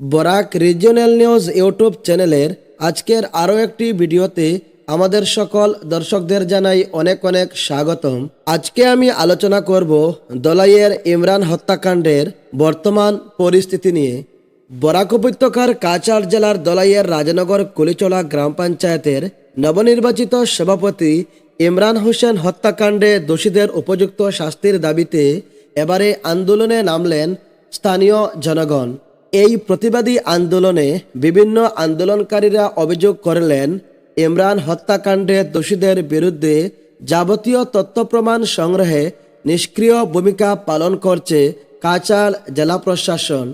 Barak regional news YouTube চ্যানেলের আজকের আরও একটি ভিডিওতে আমাদের সকল দর্শকদের জানাই অনেক অনেক স্বাগতম। আজকে আমি আলোচনা করব দলাইয়ের ইমরান হত্যাকাণ্ডের বর্তমান পরিস্থিতি নিয়ে। বরাক উপত্যকার কাছাড় জেলার দলাইয়ের রাজনগর কুলিচলা গ্রাম পঞ্চায়েতের নবনির্বাচিত সভাপতি ইমরান হোসেন হত্যাকাণ্ডে দোষীদের উপযুক্ত শাস্তির দাবিতে এবারে আন্দোলনে নামলেন স্থানীয় জনগণ। এই প্রতিবাদী আন্দোলনে বিভিন্ন আন্দোলনকারীরা অভিযোগ করলেন, ইমরান হত্যাকাণ্ডে দোষীদের বিরুদ্ধে যাবতীয় তথ্য প্রমাণ সংগ্রহে নিষ্ক্রিয় ভূমিকা পালন করছে কাচাল জেলা প্রশাসন।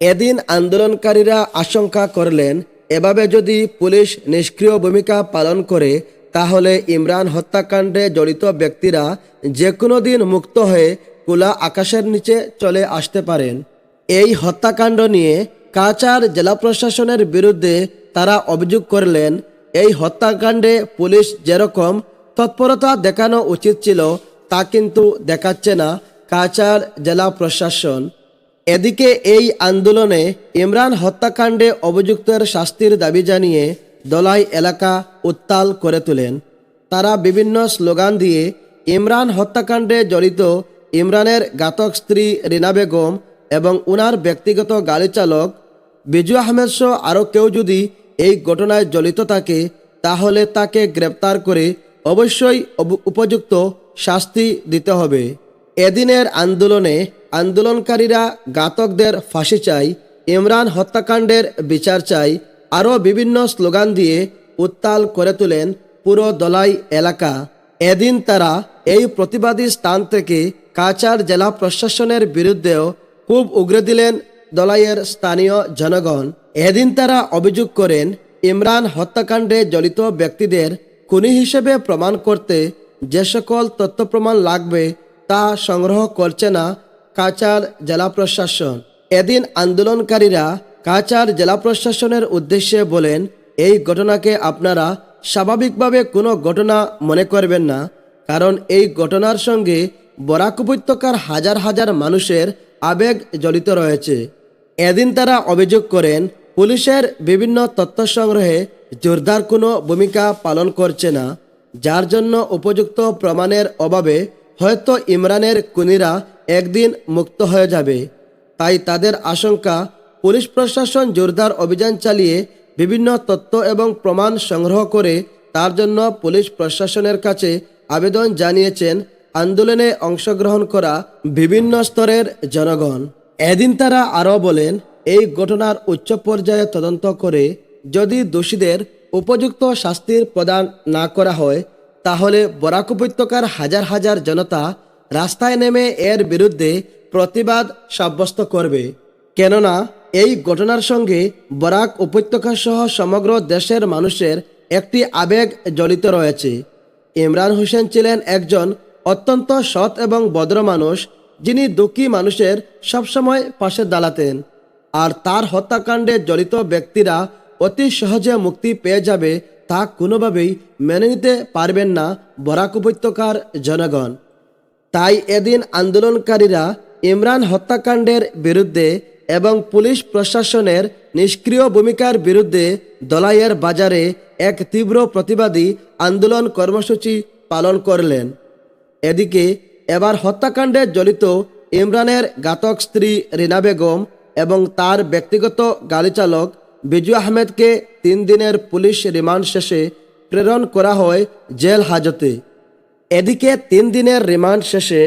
এদিন আন্দোলনকারীরা আশঙ্কা করলেন, এভাবে যদি পুলিশ নিষ্ক্রিয় ভূমিকা পালন করে, তাহলে ইমরান হত্যাকাণ্ডে জড়িত ব্যক্তিরা যে কোনো দিন মুক্ত হয়ে কুলা আকাশের নিচে চলে আসতে পারেন। এই হত্যাকাণ্ড নিয়ে কাচার জেলা প্রশাসনের বিরুদ্ধে তারা অভিযোগ করলেন, এই হত্যাকাণ্ডে পুলিশ যেরকম তৎপরতা দেখানো উচিত ছিল, তা কিন্তু দেখাচ্ছে না কাচার জেলা প্রশাসন। এদিকে এই আন্দোলনে ইমরান হত্যাকাণ্ডে অভিযুক্তের শাস্তির দাবি জানিয়ে দলাই এলাকা উত্তাল করে তোলেন। তারা বিভিন্ন স্লোগান দিয়ে, ইমরান হত্যাকাণ্ডে জড়িত ইমরানের ঘাতক স্ত্রী রিনা বেগম এবং উনার ব্যক্তিগত গাড়ি চালক বিজু আহমেদ সহ আরও কেউ যদি এই ঘটনায় জড়িত থাকে, তাহলে তাকে গ্রেপ্তার করে অবশ্যই উপযুক্ত শাস্তি দিতে হবে। এদিনের আন্দোলনে আন্দোলনকারীরা ঘাতকদের ফাঁসি চাই ইমরান হত্যাকাণ্ডের বিচার চাই আরও বিভিন্ন স্লোগান দিয়ে উত্তাল করে তোলেন পুরো দলাই এলাকা। এদিন তারা এই প্রতিবাদী স্থান থেকে কাচার জেলা প্রশাসনের বিরুদ্ধেও খুব উগরে দিলেন দলাইয়ের স্থানীয় জনগণ। এদিন তারা অভিযোগ করেন, ইমরান হত্যাকাণ্ডে জড়িত ব্যক্তিদের খুনি হিসেবে প্রমাণ করতে যে সকল তথ্য প্রমাণ লাগবে তা সংগ্রহ করছে না কাচার জেলা প্রশাসন। এদিন আন্দোলনকারীরা কাচার জেলা প্রশাসনের উদ্দেশ্যে বলেন, এই ঘটনাকে আপনারা স্বাভাবিকভাবে কোনো ঘটনা মনে করবেন না, কারণ এই ঘটনার সঙ্গে বরাক উপত্যকার হাজার হাজার মানুষের আবেগ জড়িত রয়েছে। এদিন তারা অভিযোগ করেন, পুলিশের বিভিন্ন তথ্য সংগ্রহে জোরদার কোনো ভূমিকা পালন করছে না, যার জন্য উপযুক্ত প্রমাণের অভাবে হয়তো ইমরানের কুনিরা একদিন মুক্ত হয়ে যাবে। তাই তাদের আশঙ্কা, পুলিশ প্রশাসন জোরদার অভিযান চালিয়ে বিভিন্ন তথ্য এবং প্রমাণ সংগ্রহ করে তার জন্য পুলিশ প্রশাসনের কাছে আবেদন জানিয়েছেন আন্দোলনে অংশগ্রহণ করা বিভিন্ন স্তরের জনগণ। এদিন তারা আরও বলেন, এই ঘটনার উচ্চ পর্যায়ে তদন্ত করে যদি দোষীদের উপযুক্ত শাস্তির প্রদান না করা হয়, তাহলে বরাক উপত্যকার হাজার হাজার জনতা রাস্তায় নেমে এর বিরুদ্ধে প্রতিবাদ সাব্যস্ত করবে। কেননা, এই ঘটনার সঙ্গে বরাক উপত্যকা সহ সমগ্র দেশের মানুষের একটি আবেগ জড়িত রয়েছে। ইমরান হোসেন ছিলেন একজন অত্যন্ত সৎ এবং ভদ্র মানুষ, যিনি দুঃখী মানুষের সবসময় পাশে দাঁড়াতেন। আর তার হত্যাকাণ্ডে জড়িত ব্যক্তিরা অতি সহজে মুক্তি পেয়ে যাবে তা কোনোভাবেই মেনে নিতে পারবেন না বরাক উপত্যকার জনগণ। তাই এদিন আন্দোলনকারীরা ইমরান হত্যাকাণ্ডের বিরুদ্ধে এবং পুলিশ প্রশাসনের নিষ্ক্রিয় ভূমিকার বিরুদ্ধে দলাইয়ের বাজারে এক তীব্র প্রতিবাদী আন্দোলন কর্মসূচি পালন করলেন। এদিকে এবার হত্যাকাণ্ডে জড়িত ইমরানের ঘাতক স্ত্রী রিনা বেগম এবং তার ব্যক্তিগত গাড়ি চালক বিজু আহমেদকে তিন দিনের পুলিশ রিমান্ড শেষে প্রেরণ করা হয় জেল হাজতে। এদিকে তিন দিনের রিমান্ড শেষে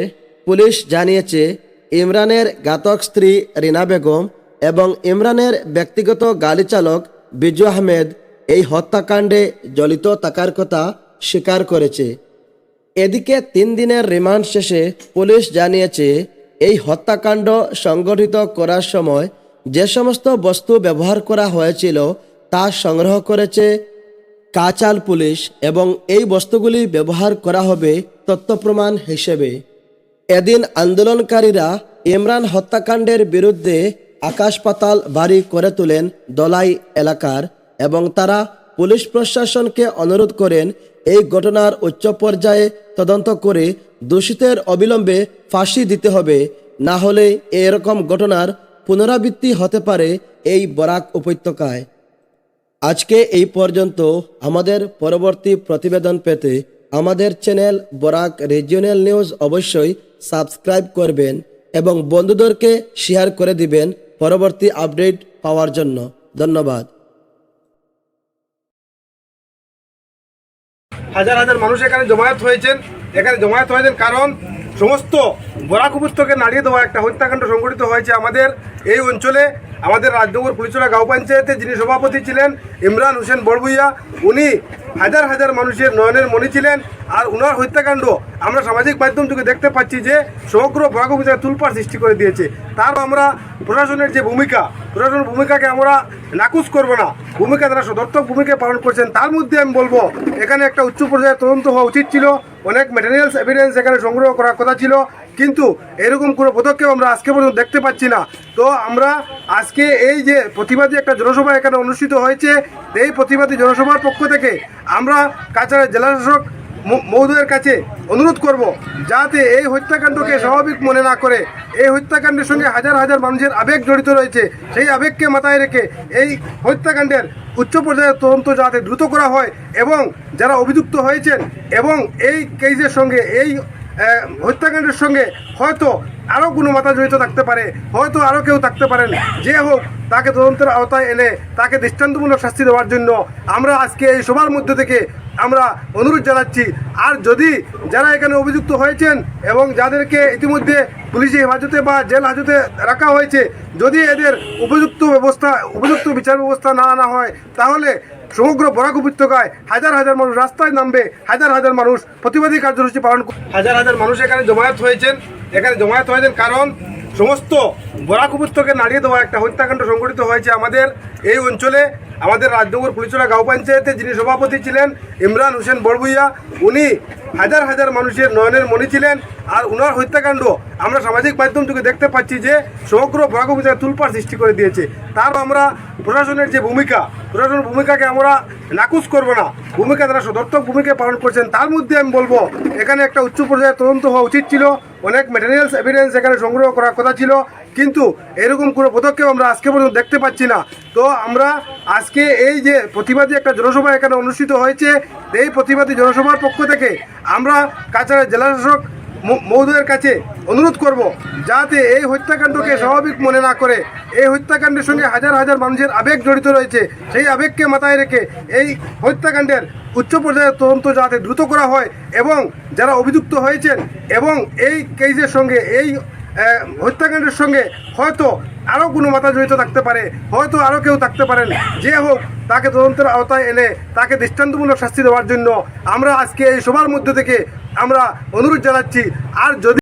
পুলিশ জানিয়েছে, ইমরানের ঘাতক স্ত্রী রিনা বেগম এবং ইমরানের ব্যক্তিগত গাড়ি চালক বিজু আহমেদ এই হত্যাকাণ্ডে জড়িত থাকার কথা স্বীকার করেছে। এদিকে তিন দিনের রিমান্ড শেষে পুলিশ জানিয়েছে, এই হত্যাকাণ্ড সংগঠিত করার সময় যে সমস্ত বস্তু ব্যবহার করা হয়েছিল তা সংগ্রহ করেছে কাচাল পুলিশ এবং এই বস্তুগুলি ব্যবহার করা হবে তথ্য প্রমাণ হিসেবে। এদিন আন্দোলনকারীরা ইমরান হত্যাকাণ্ডের বিরুদ্ধে আকাশ পাতাল বাড়ি করে তোলেন দলাই এলাকার এবং তারা পুলিশ প্রশাসনকে অনুরোধ করেন এই ঘটনার উচ্চ পর্যায়ে তদন্ত করে দোষীদের অবিলম্বে ফাঁসি দিতে হবে। না হলে এরকম ঘটনার পুনরাবৃত্তি হতে পারে এই বরাক উপত্যকায়। আজকে এই পর্যন্ত আমাদের পরবর্তী প্রতিবেদন পেতে আমাদের চ্যানেল বরাক রিজিওনাল নিউজ অবশ্যই সাবস্ক্রাইব করবেন এবং বন্ধুদেরকে শেয়ার করে দিবেন পরবর্তী আপডেট পাওয়ার জন্য। ধন্যবাদ। হাজার হাজার মানুষ এখানে জমায়েত হয়েছেন। এখানে জমায়েত হয়েছেন কারণ সমস্ত বরাক উপত্যকে নাড়িয়ে দেওয়া একটা হত্যাকাণ্ড সংঘটিত হয়েছে আমাদের। এই অঞ্চলে আমাদের রাজনগর পুলিশরা গাঁও পঞ্চায়েতে যিনি সভাপতি ছিলেন, ইমরান হোসেন বড়বুইয়া উনি হাজার হাজার মানুষের নয়নের মণি ছিলেন আর উনার হত্যাকাণ্ড আমরা সামাজিক মাধ্যম থেকে দেখতে পাচ্ছি যে সমগ্র বরাক উপত্যকা তুলপার সৃষ্টি করে দিয়েছে। তার আমরা প্রশাসনের যে ভূমিকা প্রশাসনের ভূমিকাকে আমরা নাকুচ করব না। ভূমিকা তারা সদর্থক ভূমিকা পালন করছেন, তার মধ্যে আমি বলব, এখানে একটা উচ্চ পর্যায়ের তদন্ত হওয়া উচিত ছিল। অনেক ম্যাটেরিয়ালস এভিডেন্স এখানে সংগ্রহ করার কথা ছিল। কিন্তু এরকম কোনো পদক্ষেপ আমরা আজকে পর্যন্ত দেখতে পাচ্ছি না। তো আমরা আজকে এই যে প্রতিবাদী একটা জনসভা এখানে অনুষ্ঠিত হয়েছে, এই প্রতিবাদী জনসভার পক্ষ থেকে আমরা কাছাড়ের জেলাশাসক মহোদয়ের কাছে অনুরোধ করব যাতে এই হত্যাকাণ্ডকে স্বাভাবিক মনে না করে। এই হত্যাকাণ্ডের সঙ্গে হাজার হাজার মানুষের আবেগ জড়িত রয়েছে। সেই আবেগকে মাথায় রেখে এই হত্যাকাণ্ডের উচ্চ পর্যায়ের তদন্ত যাতে দ্রুত করা হয় এবং যারা অভিযুক্ত হয়েছেন এবং এই কেসের সঙ্গে এই হত্যাকাণ্ডের সঙ্গে হয়তো আরও কোনো মাথা জড়িত থাকতে পারে, হয়তো আরও কেউ থাকতে পারেন। যে হোক, তাকে তদন্তের আওতায় এনে তাকে দৃষ্টান্তমূলক শাস্তি দেওয়ার জন্য আমরা আজকে এই সবার মধ্যে থেকে আমরা অনুরোধ জানাচ্ছি। আর যদি যারা এখানে অভিযুক্ত হয়েছেন এবং যাদেরকে ইতিমধ্যে পুলিশি হেফাজতে বা জেল হাজতে রাখা হয়েছে, যদি এদের উপযুক্ত ব্যবস্থা, উপযুক্ত বিচার ব্যবস্থা না আনা হয়, তাহলে সমগ্র বরাক উপত্যকায় হাজার হাজার মানুষ রাস্তায় নামবে, হাজার হাজার মানুষ প্রতিবাদী কার্যসূচি পালন হাজার হাজার মানুষ এখানে জমায়েত হয়েছেন। এখানে জমায়েত হয়েছেন কারণ সমস্ত বরাক উপত্যকে নাড়িয়ে দেওয়া, একটা হত্যাকাণ্ড সংঘটিত হয়েছে আমাদের এই অঞ্চলে। আমাদের রাজনগর পুলিশরা গাঁও পঞ্চায়েতে যিনি সভাপতি ছিলেন, ইমরান হোসেন বড়বুইয়া, উনি হাজার হাজার মানুষের নয়নের মণি ছিলেন আর উনার হত্যাকাণ্ড আমরা সামাজিক মাধ্যম থেকে দেখতে পাচ্ছি যে সমগ্র বরাক উপত্যকা তুলপার সৃষ্টি করে দিয়েছে। তার আমরা প্রশাসনের যে ভূমিকা, প্রশাসনের ভূমিকাকে আমরা নাকুচ করব না। ভূমিকা তারা সদর্থক ভূমিকা পালন করছেন, তার মধ্যে আমি বলব, এখানে একটা উচ্চ পর্যায়ের তদন্ত হওয়া উচিত ছিল। অনেক ম্যাটেরিয়ালস এভিডেন্স এখানে সংগ্রহ করার কথা ছিল, কিন্তু এরকম কোনো পদক্ষেপ আমরা আজকে পর্যন্ত দেখতে পাচ্ছি না। তো আমরা আজকে এই যে প্রতিবাদী একটা জনসভা এখানে অনুষ্ঠিত হয়েছে, এই প্রতিবাদী জনসভার পক্ষ থেকে আমরা কাছাড়ের জেলাশাসক মহোদয়ের কাছে অনুরোধ করব, যাতে এই হত্যাকাণ্ডকে স্বাভাবিক মনে না করে। এই হত্যাকাণ্ডের সঙ্গে হাজার হাজার মানুষের আবেগ জড়িত রয়েছে। সেই আবেগকে মাথায় রেখে এই হত্যাকাণ্ডের উচ্চ পর্যায়ের তদন্ত যাতে দ্রুত করা হয় এবং যারা অভিযুক্ত হয়েছেন এবং এই কেসের সঙ্গে, এই হত্যাকাণ্ডের সঙ্গে হয়তো আরও কোনো মাথা জড়িত থাকতে পারে, হয়তো আরও কেউ থাকতে পারেন। যে হোক, তাকে তদন্তের আওতায় এলে তাকে দৃষ্টান্তমূলক শাস্তি দেওয়ার জন্য আমরা আজকে এই সবার মধ্যে থেকে আমরা অনুরোধ জানাচ্ছি, আর যদি